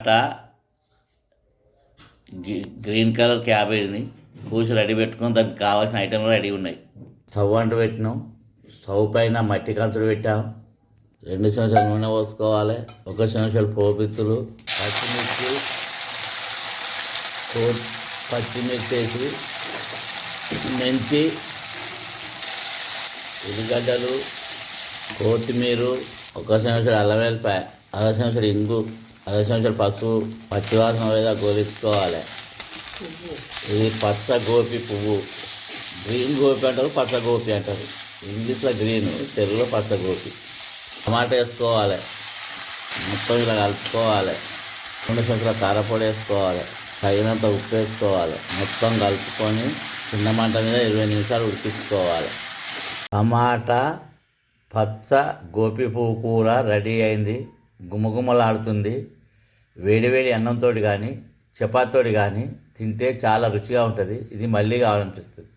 టమాటా green colour క్యాబేజ్ని పూసి ready పెట్టుకుని దానికి కావాల్సిన ఐటెంలు రెడీ ఉన్నాయి. స్టవ్ అంటు పెట్టినాం. స్టవ్ పైన మట్టి కంచుడు పెట్టాం. రెండు సంవత్సరాలు నూనె పోసుకోవాలి. ఒక సంవత్సరాలు పోపిత్తులు పచ్చిమిర్చి కో- పచ్చిమిర్చి వేసి మెంతి ఉల్లిగడ్డలు కొత్తిమీర ఒక సంవత్సరం అల్లం వెల్లిపాయ అర సంవత్సరం ఇంగు అర చెంచాడు పసుపు పచ్చివాసన లేదా గోలించుకోవాలి ఇది పచ్చ గోపి పువ్వు. గ్రీన్ గోపి అంటారు పచ్చ గోపి అంటారు. ఇంగ్లీష్లో గ్రీన్ తెలుగులో పచ్చ గోపి. టమాటా వేసుకోవాలి. మొత్తం ఇలా కలుపుకోవాలి. రెండు సంచుల కారపొడి వేసుకోవాలి. తగినంత ఉప్పు వేసుకోవాలి. మొత్తం కలుపుకొని చిన్న మంట మీద ఇరవై నిమిషాలు ఉడికించుకోవాలి. టమాటా పచ్చ గోపి పువ్వు కూర రెడీ అయింది. గుమగుమలాడుతుంది. వేడివేడి అన్నంతో కానీ చపాతోటి కానీ తింటే చాలా రుచిగా ఉంటుంది. ఇది మళ్ళీ కావాలనిపిస్తుంది.